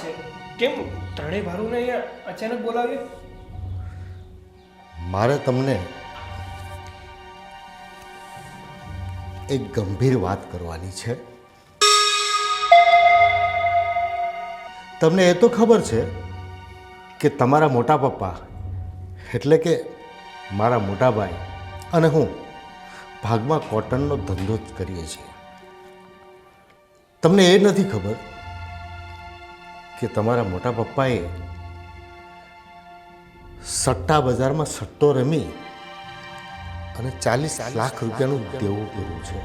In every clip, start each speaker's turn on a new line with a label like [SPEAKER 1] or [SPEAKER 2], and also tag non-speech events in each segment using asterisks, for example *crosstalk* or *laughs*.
[SPEAKER 1] છે? કેમ ત્રણેય ભારુને અહીંયા અચાનક બોલાવ્યો?
[SPEAKER 2] મારે તમને એક ગંભીર વાત કરવાની છે. તમને એ તો ખબર છે કે તમારા મોટા પપ્પા, એટલે કે મારા મોટા ભાઈ અને હું ભાગમાં કોટનનો ધંધો જ કરીએ છીએ. તમને એ નથી ખબર કે તમારા મોટા પપ્પાએ સટ્ટા બજારમાં સટ્ટો રમી અને ચાલીસ લાખ રૂપિયાનું દેવું કર્યું છે.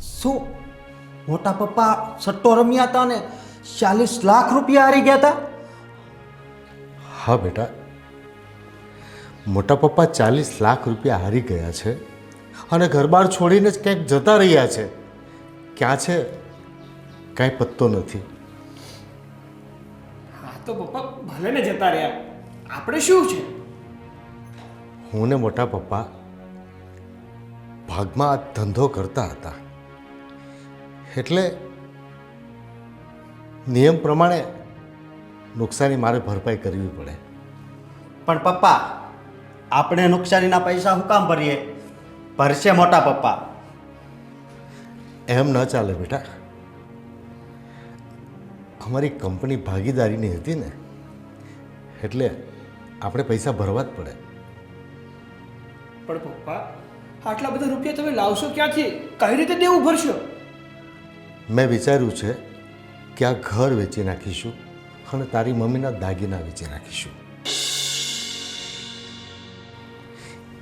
[SPEAKER 3] શું? મોટા પપ્પા સટ્ટો રમ્યા હતા ને ચાલીસ લાખ રૂપિયા હારી ગયા હતા?
[SPEAKER 2] હા બેટા. મોટા પપ્પા ચાલીસ લાખ રૂપિયા હારી ગયા છે અને ઘરબાર છોડીને જ ક્યાંક જતા રહ્યા છે. ક્યાં છે? કાંઈ પત્તો નથી.
[SPEAKER 1] હા તો પપ્પા ભલે ને જતા રહ્યા. આપણે શું છે?
[SPEAKER 2] હું ને મોટા પપ્પા ભાગમાં ધંધો કરતા હતા. એટલે નિયમ પ્રમાણે નુકસાની મારે ભરપાઈ કરવી પડે.
[SPEAKER 3] પણ પપ્પા આપણે નુકસાનીના પૈસા હું કામ ભરીએ? ભરશે મોટા પપ્પા.
[SPEAKER 2] એમ ન ચાલે બેટા. અમારી કંપની ભાગીદારીની હતી ને એટલે આપણે પૈસા ભરવા જ પડે.
[SPEAKER 1] પણ પપ્પા આટલા બધા રૂપિયા તમે લાવશો ક્યાંથી? કઈ રીતે દેવું ભરશો?
[SPEAKER 2] મેં વિચાર્યું છે કે આ ઘર વેચી નાખીશું અને તારી મમ્મીના દાગીના વેચી નાખીશું.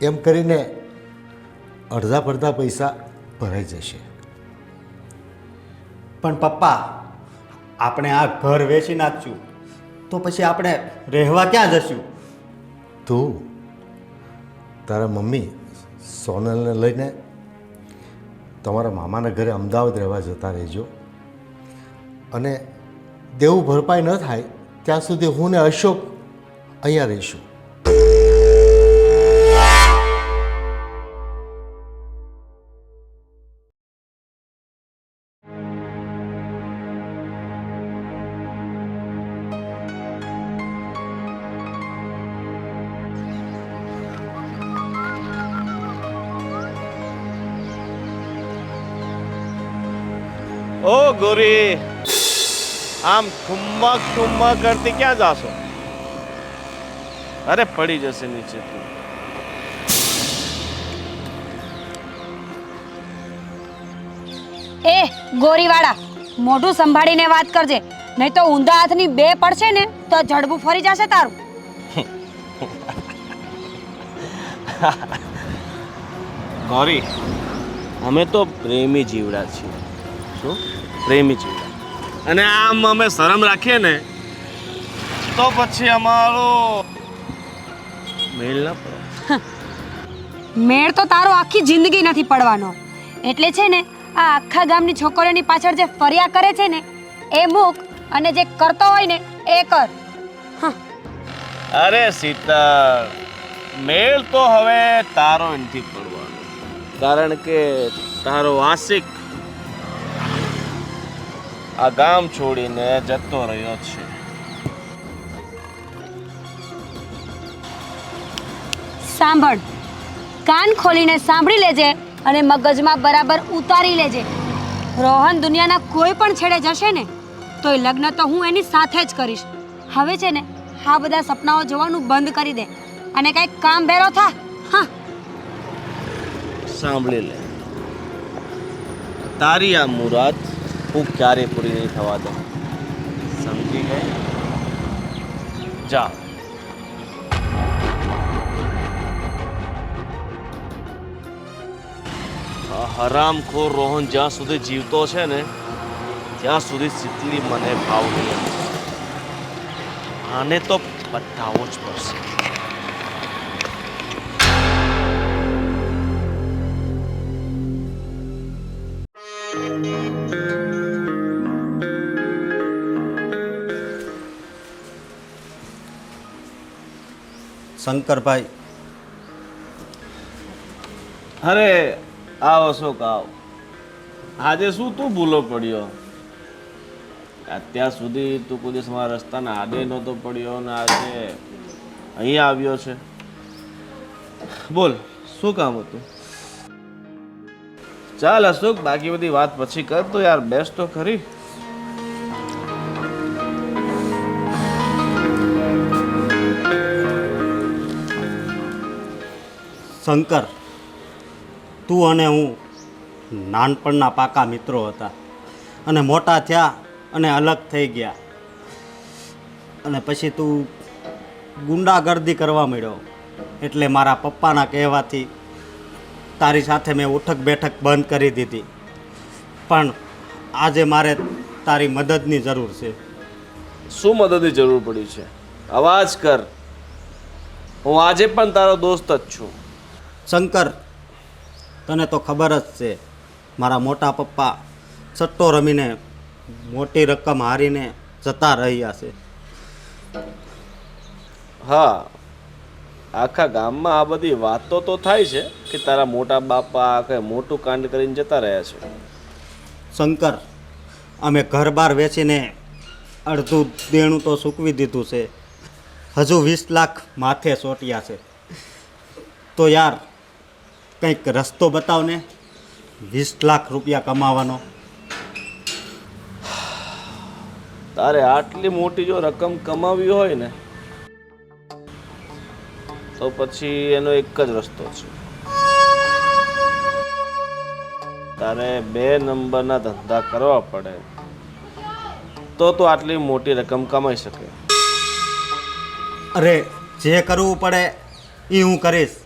[SPEAKER 2] એમ કરીને અડધા પડધા પૈસા ભરાઈ જશે.
[SPEAKER 3] પણ પપ્પા, આપણે આ ઘર વેચી નાખશું. તો પછી આપણે રહેવા ક્યાં જશું?
[SPEAKER 2] તું, તારા મમ્મી સોનલને લઈને તમારા મામાના ઘરે અમદાવાદ રહેવા જતા રહેજો. અને દેવું ભરપાઈ ન થાય, ત્યાં સુધી હું ને અશોક અહીંયા રહીશું.
[SPEAKER 4] ઓ ગોરી આમ ઠુમ્મા ઠુમ્મક કરતી ક્યાં જાશો? અરે પડી જશે નીચે તું
[SPEAKER 5] એ ગોરીવાળા મોઢું સંભાળીને વાત કરજે. નહીં તો ઊંધા હાથની બે પડશે ને તો જડબું ફરી જશે તારું.
[SPEAKER 4] ગોરી અમે તો પ્રેમી જીવડા છીએ. શું પ્રેમી જીવડા અને આમ અમે શરમ રાખીએ ને તો પછી અમારો મેળ ના પડે.
[SPEAKER 5] મેળ તો તારો આખી જિંદગી નથી પડવાનો. એટલે છે ને આ આખા ગામની છોકરીઓની પાછળ જે ફર્યા કરે છે ને એ મૂક અને જે કરતો હોય ને એ કર.
[SPEAKER 4] અરે સીતા મેળ તો હવે તારો નથી પડવાનો. કારણ કે તારો આશિક આ ગામ છોડીને જતો રહ્યો છે.
[SPEAKER 5] સાંભળ. કાન ખોલીને સાંભળી લેજે અને મગજમાં બરાબર ઉતારી લેજે. રોહન દુનિયાના કોઈ પણ છેડે જશે ને તોય લગ્ન તો હું એની સાથે જ કરીશ. હવે છે ને આ બધા સપનાઓ જોવાનું બંધ કરી દે અને કંઈક કામ ભેરો થા. હા.
[SPEAKER 4] સાંભળી લે. તારી આ મુરાદ હું ક્યારે પૂરી નહીં થવા દઉં. સમજી ગઈ? જા. હરામખોર રોહન જ્યાં સુધી જીવતો છે ને, ત્યાં સુધી શીતલી મને ભાવ નહીં. આને તો બતાવવો જ પડશે.
[SPEAKER 3] શંકરભાઈ.
[SPEAKER 4] અરે, આવ અશોક, આવ. આજે શું તું ભૂલો પડ્યો? અત્યાર સુધી તું કોઈ દિવસ મારા રસ્તાના આડે નહોતો પડ્યો ને આજે અહીંયા આવ્યો છે. બોલ, શું કામ હતું? ચાલ અશોક, બાકી બધી વાત પછી કર તો યાર બેસ્ટ તો ખરી.
[SPEAKER 3] શંકર, તું અને હું નાનપણના પાકા મિત્રો હતા અને મોટા થયા અને અલગ થઈ ગયા. અને પછી તું ગુંડાગર્દી કરવા માંડ્યો એટલે મારા પપ્પાના કહેવાથી તારી સાથે મેં ઉઠક બેઠક બંધ કરી દીધી. પણ આજે મારે તારી મદદની જરૂર છે.
[SPEAKER 4] શું મદદની જરૂર પડી છે? અવાજ કર. હું આજે પણ તારો દોસ્ત જ છું.
[SPEAKER 3] શંકર તને તો ખબર જ છે મારા મોટા પપ્પા સટ્ટો રમીને મોટી રકમ હારીને જતા રહ્યા છે.
[SPEAKER 4] હા આખા ગામમાં આ બધી વાતો તો થાય છે કે તારા મોટા બાપા કે મોટું કાંડ કરીને જતા રહ્યા છે.
[SPEAKER 3] શંકર અમે ઘર બાર વેચીને અડધું દેણું તો સૂકવી દીધું છે. હજુ વીસ લાખ માથે સોટ્યા છે. તો યાર કંઈક રસ્તો બતાવને વીસ લાખ રૂપિયા કમાવાનો.
[SPEAKER 4] તારે આટલી મોટી જો રકમ કમાવી હોય ને તો પછી એનો એક જ રસ્તો છે. તારે બે નંબરના ધંધા કરવા પડે તો તું આટલી મોટી રકમ કમાઈ શકે.
[SPEAKER 3] અરે જે કરવું પડે એ હું કરીશ.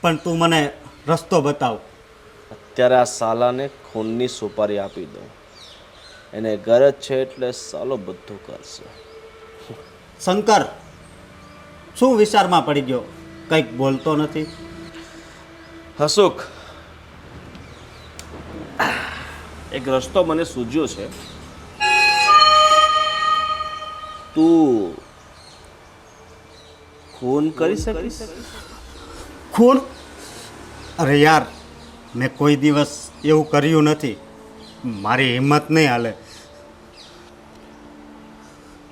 [SPEAKER 3] પણ તું મને રસ્તો બતાવ.
[SPEAKER 4] અત્યારે આ સાલાને ખૂનની સુપારી આપી દો એને ગરજ છે એટલે સાલો બધું કરશે.
[SPEAKER 3] શંકર શું વિચારમાં પડી ગયો? કંઈક બોલતો નથી.
[SPEAKER 4] હસુખ એક રસ્તો મને સૂઝ્યો છે. તું ખૂન કરી શકીશ?
[SPEAKER 3] ખૂન? અરે યાર મેં કોઈ દિવસ એવું કર્યું નથી. મારી હિંમત નહીં હાલે.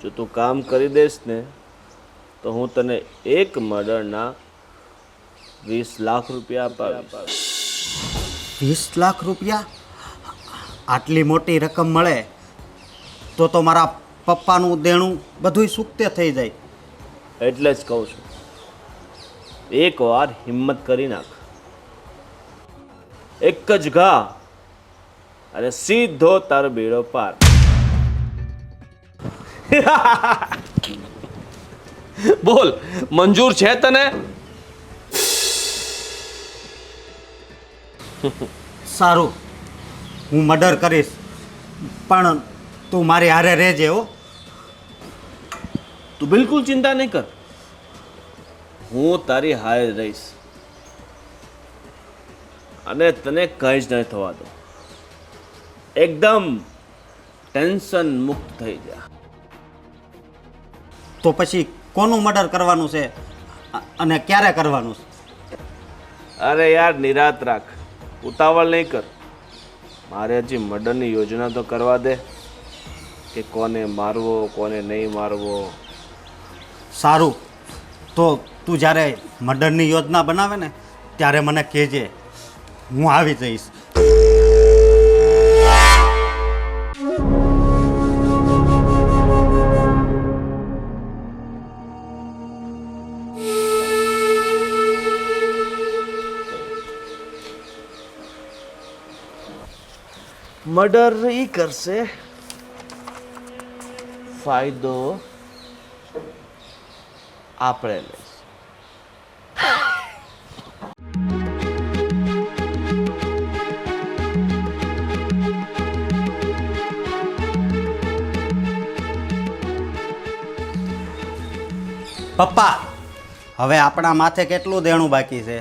[SPEAKER 4] જો તું કામ કરી દઈશ ને તો હું તને એક મર્ડરના વીસ લાખ રૂપિયા અપાવીશ
[SPEAKER 3] વીસ લાખ રૂપિયા? આટલી મોટી રકમ મળે તો તો મારા પપ્પાનું દેણું બધુંય સૂકતે થઈ જાય.
[SPEAKER 4] એટલે જ કહું છું એકવાર હિંમત કરી નાખ. એક જ ઘા અને સીધો તારો બેડો પાર. *laughs* બોલ મંજૂર છે તને? *laughs*
[SPEAKER 3] સારું હું મર્ડર કરીશ પણ તું મારી હારે રહેજે હો.
[SPEAKER 4] તું બિલકુલ ચિંતા નહીં કર. હું તારી હારે રહીશ. અને તને કંઈ જ નહીં થવા દો એકદમ ટેન્શન મુક્ત થઈ જા.
[SPEAKER 3] તો પછી કોનું મર્ડર કરવાનું છે? અને ક્યારે કરવાનું છે?
[SPEAKER 4] અરે યાર નિરાત રાખ. ઉતાવળ નહીં કર. મારે હજી મર્ડરની યોજના તો કરવા દે કે કોને મારવો કોને નહીં મારવો.
[SPEAKER 3] સારું. તો તું જ્યારે મર્ડરની યોજના બનાવે ને ત્યારે મને કહેજે. હું આવી જઈશ.
[SPEAKER 4] મર્ડર ઈ કરશે. ફાયદો આપણે લઈશ.
[SPEAKER 3] પપ્પા હવે આપણા માથે કેટલું દેણું બાકી છે?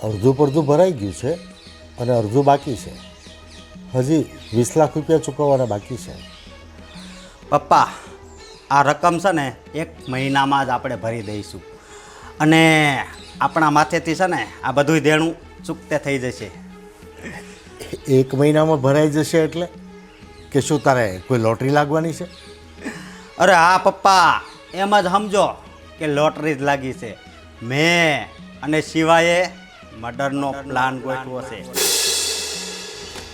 [SPEAKER 2] અડધું પડધું ભરાઈ ગયું છે અને અડધું બાકી છે. હજી વીસ લાખ રૂપિયા ચૂકવવાના બાકી છે.
[SPEAKER 3] પપ્પા આ રકમ છે ને એક મહિનામાં જ આપણે ભરી દઈશું. અને આપણા માથેથી છે ને આ બધું દેણું ચૂકતે થઈ જશે.
[SPEAKER 2] એક મહિનામાં ભરાઈ જશે એટલે? કે શું તારે કોઈ લોટરી લાગવાની છે?
[SPEAKER 3] અરે હા પપ્પા. એમ જ સમજો કે લોટરી જ લાગી છે. મેં અને શિવાએ મર્ડરનો પ્લાન ગોઠવો છે.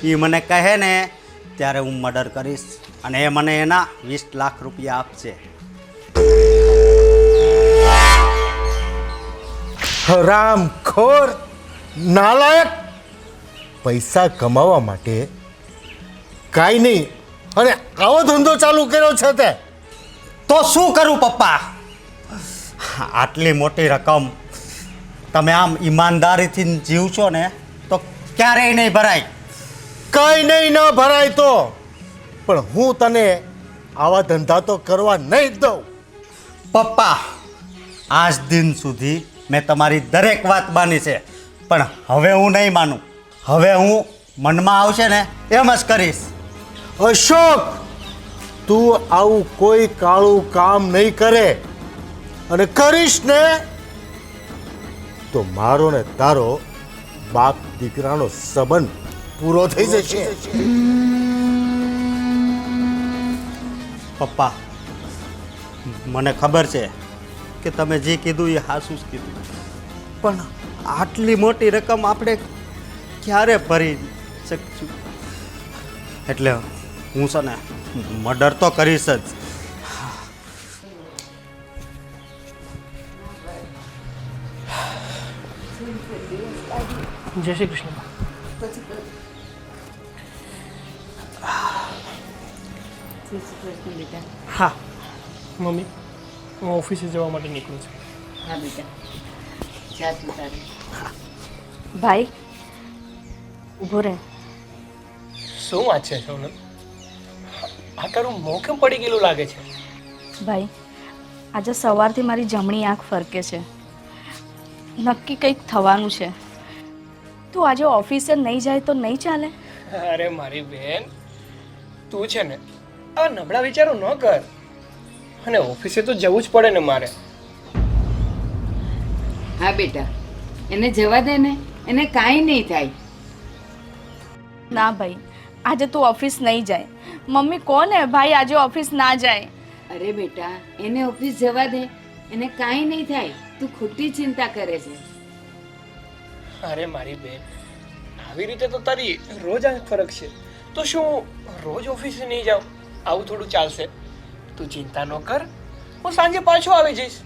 [SPEAKER 3] એ મને કહે ને ત્યારે હું મર્ડર કરીશ અને એ મને એના વીસ લાખ રૂપિયા આપશે.
[SPEAKER 2] હરામખોર નાલાયક. પૈસા કમાવા માટે કાંઈ નહીં. અને આવો ધંધો ચાલુ કર્યો છે તે.
[SPEAKER 3] તો શું કરું પપ્પા? આટલી મોટી રકમ તમે આમ ઈમાનદારીથી જીવશો ને તો ક્યારેય નહીં ભરાય.
[SPEAKER 2] કંઈ નહીં ન ભરાય તો. પણ હું તને આવા ધંધા તો કરવા નહીં દઉં.
[SPEAKER 3] પપ્પા આજ દિન સુધી મેં તમારી દરેક વાત માની છે પણ હવે હું નહીં માનું. હવે હું મનમાં આવશે ને એમ જ કરીશ.
[SPEAKER 2] અશોક! તું આવું કોઈ કાળું કામ નહીં કરે. અને કરીશ ને? તો મારો ને તારો બાપ દીકરાનો સંબંધ પૂરો થઈ જશે.
[SPEAKER 3] પપ્પા મને ખબર છે કે તમે જે કીધું એ હાસું જ કીધું. પણ આટલી મોટી રકમ આપણે ક્યારે ભરી શકશું? એટલે હું છે ને મર્ડર તો કરીશ જ.
[SPEAKER 1] જય શ્રી કૃષ્ણ. હા મમ્મી હું ઓફિસે જવા માટે નીકળું છું.
[SPEAKER 6] હા બેટા. જા તારે.
[SPEAKER 7] ભાઈ ઊભો રહે.
[SPEAKER 1] શું વાત છે સોનલ? આ તારું મોં કેમ પડી ગયેલું લાગે છે.
[SPEAKER 7] ભાઈ આજે સવારથી મારી જમણી આંખ ફરકે છે. નક્કી કંઈક થવાનું છે. તું આજે ઓફિસે નહીં જાય તો નહીં ચાલે?
[SPEAKER 1] અરે મારી બેન તું છે ને આ નબળા વિચારો ન કર. અને ઓફિસે તો જવું જ પડે ને મારે.
[SPEAKER 6] હા બેટા એને જવા દે ને એને કાંઈ નહીં થાય.
[SPEAKER 7] ના ભાઈ આજે તું ઓફિસ નહીં જાય. મમ્મી કોને ભાઈ આજે ઓફિસ ના જાય.
[SPEAKER 6] અરે બેટા એને ઓફિસ જવા દે. એને કાંઈ નહીં થાય. તું ખોટી ચિંતા કરે છે.
[SPEAKER 1] અરે મારી બેન આવી રીતે તો તારી રોજ આ ફરક છે. તો શું રોજ ઓફિસે નહીં જાઉં? આવું થોડું ચાલશે. તું ચિંતા ન કર. હું સાંજે પાછો આવી જઈશ.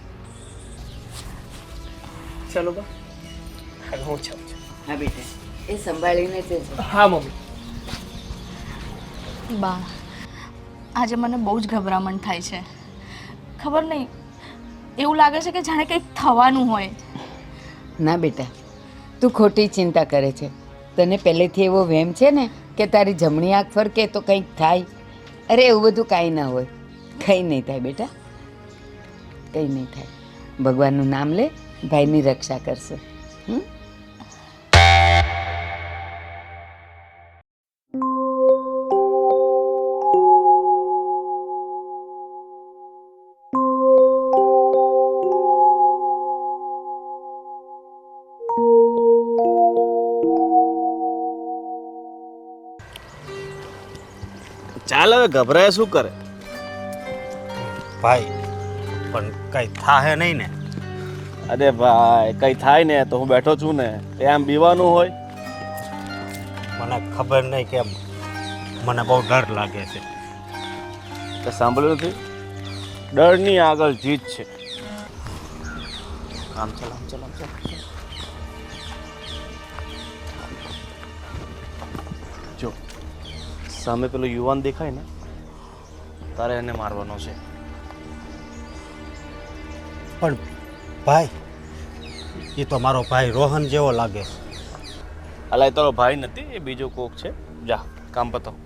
[SPEAKER 1] ચાલો બા. હવે હું જાઉં છું.
[SPEAKER 6] હા બેટા એ સંભાળીને જ
[SPEAKER 1] હા મમ્મી.
[SPEAKER 7] બા, આજે મને બહુ જ ગભરામણ થાય છે. ખબર નહીં, એવું લાગે છે કે જાણે કંઈક થવાનું હોય.
[SPEAKER 6] ના બેટા, તું ખોટી ચિંતા કરે છે. તને પહેલેથી એવો વહેમ છે ને કે તારી જમણી આંખ ફરકે તો કંઈક થાય. અરે, એવું બધું કાંઈ ના હોય. કંઈ નહીં થાય બેટા. કંઈ નહીં થાય. ભગવાનનું નામ લે, ભાઈની રક્ષા કરશે. હમ?
[SPEAKER 4] ચાલ હવે ગભરાય શું કરે?
[SPEAKER 3] ભાઈ પણ કંઈ થાહે નહીં ને.
[SPEAKER 4] અરે ભાઈ કઈ થાય ને તો હું બેઠો છું ને તે આમ બીવાનું હોય.
[SPEAKER 3] મને ખબર નહીં કેમ મને બહુ ડર લાગે છે.
[SPEAKER 4] તે સાંભળ્યું નથી? ડરની આગળ જીત છે. આમ ચાલ આમ ચાલ આમ ચાલ. સામે પેલો યુવાન દેખાય ને તારે એને મારવાનો છે.
[SPEAKER 3] પણ ભાઈ એ તો મારો ભાઈ રોહન જેવો લાગે
[SPEAKER 4] અલા એ તારો ભાઈ નથી એ બીજો કોક છે. જા કામ પતાવ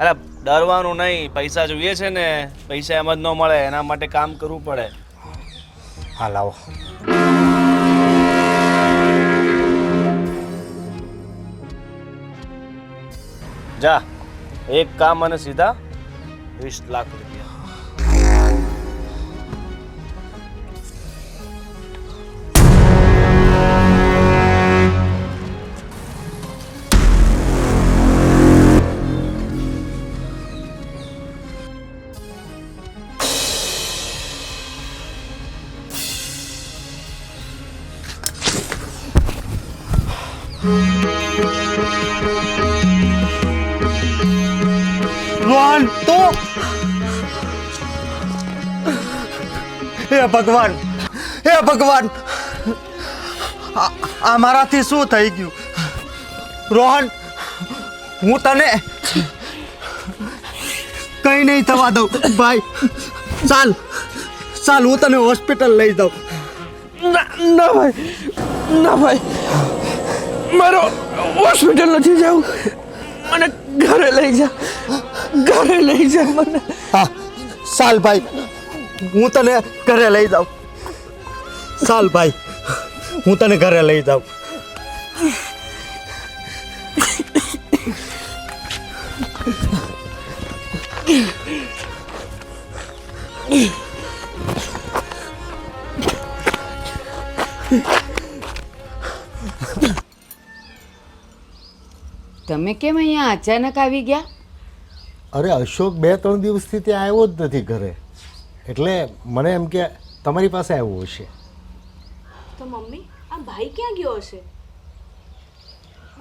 [SPEAKER 4] અરે ડરવાનું નહીં પૈસા જોઈએ છે ને પૈસા એમ જ ન મળે એના માટે કામ કરવું પડે.
[SPEAKER 3] હા લાવો.
[SPEAKER 4] જા. એક કામ અને સીધા વીસ લાખ રૂપિયા.
[SPEAKER 3] રોહન તો? હે ભગવાન હે ભગવાન, આ મારાથી શું થઈ ગયું? રોહન, હું તને કઈ નહીં થવા દઉં. ભાઈ, ચાલ ચાલ, હું તને હોસ્પિટલ લઈ
[SPEAKER 8] ના ના ભાઈ ના ભાઈ. મારો હોસ્પિટલ નથી જવું મને ઘરે લઈ જા. ઘરે લઈ જા મને.
[SPEAKER 3] હા, સાલ ભાઈ, હું તને ઘરે લઈ જાઉં. સાલ ભાઈ, હું તને ઘરે લઈ જાઉં.
[SPEAKER 6] તમે કેમ અહીંયા અચાનક આવી ગયા?
[SPEAKER 2] અરે અશોક બે ત્રણ દિવસથી ત્યાં આવ્યો જ નથી ઘરે. એટલે મને એમ કે તમારી પાસે આવ્યો હશે.
[SPEAKER 7] તો મમ્મી આ ભાઈ ક્યાં ગયો હશે?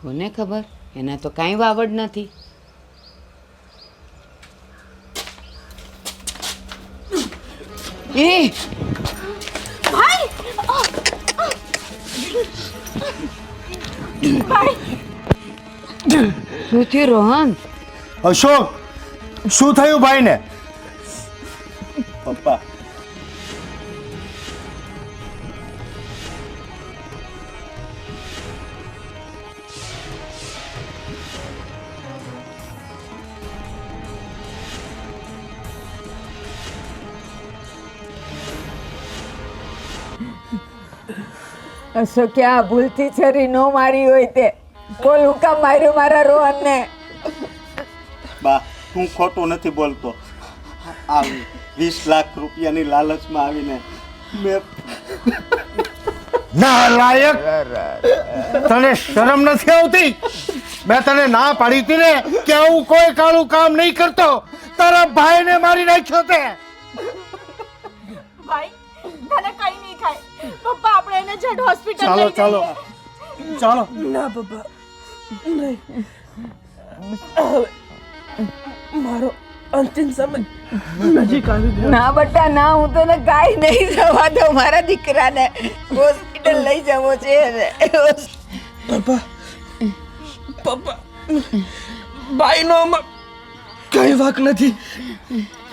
[SPEAKER 6] કોને ખબર? એના તો કાંઈ વાવડ નથી. એ! શું થયું રોહન?
[SPEAKER 2] અશોક શું થયું ભાઈને?
[SPEAKER 3] પપ્પા.
[SPEAKER 6] અશોકે આ ભૂલથી છરી ન મારી હોય તે. બોલ હું કામ માર્યું મારા રોહનને.
[SPEAKER 3] બા હું ખોટું નથી બોલતો. આ વીસ લાખ રૂપિયાની લાલચમાં આવીને મેં
[SPEAKER 2] ના લાયક તને શરમ નથી આવતી? મેં તને ના પાડી હતી ને કે હું કોઈ કાળું કામ નહીં કરતો. તારા ભાઈને મારી નાખ્યો તે.
[SPEAKER 7] ભાઈ તને કઈ નહીં થાય. પપ્પા આપણે એને ઝટ હોસ્પિટલ
[SPEAKER 2] ચાલો ચાલો. ચાલો.
[SPEAKER 8] ના પપ્પા. મારો અંતિમ સમય નજીક આવી ગયો.
[SPEAKER 6] ના બટા ના હું તને કાંઈ નહીં જવા દઉં. મારા દીકરાને હોસ્પિટલ લઈ જવો છે
[SPEAKER 8] પપ્પા પપ્પા ભાઈનો આમાં કઈ વાક નથી.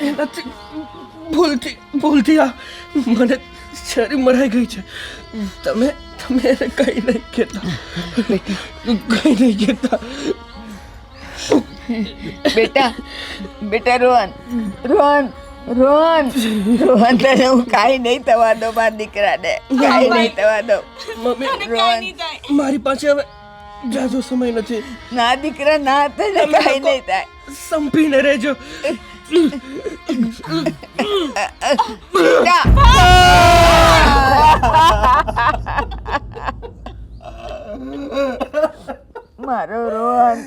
[SPEAKER 8] એનાથી ભૂલથી ભૂલથી આ મને છરી મરાઈ ગઈ છે. તમે તમે એને કઈ નહીં કહેતા. કઈ નહીં કહેતા.
[SPEAKER 6] બેટા બેટા રોહન રોહન રોહન રોહન તને હું કાંઈ નહીં થવા દો મારા દીકરાને. કાંઈ નહીં થવા દો
[SPEAKER 8] મમ્મી
[SPEAKER 6] રોહન
[SPEAKER 8] મારી પાસે હવે જાજો સમય નથી.
[SPEAKER 6] ના દીકરા ના તને કાંઈ નહીં થાય.
[SPEAKER 8] સંપીને રહેજો.
[SPEAKER 6] બેટા મારો રોહન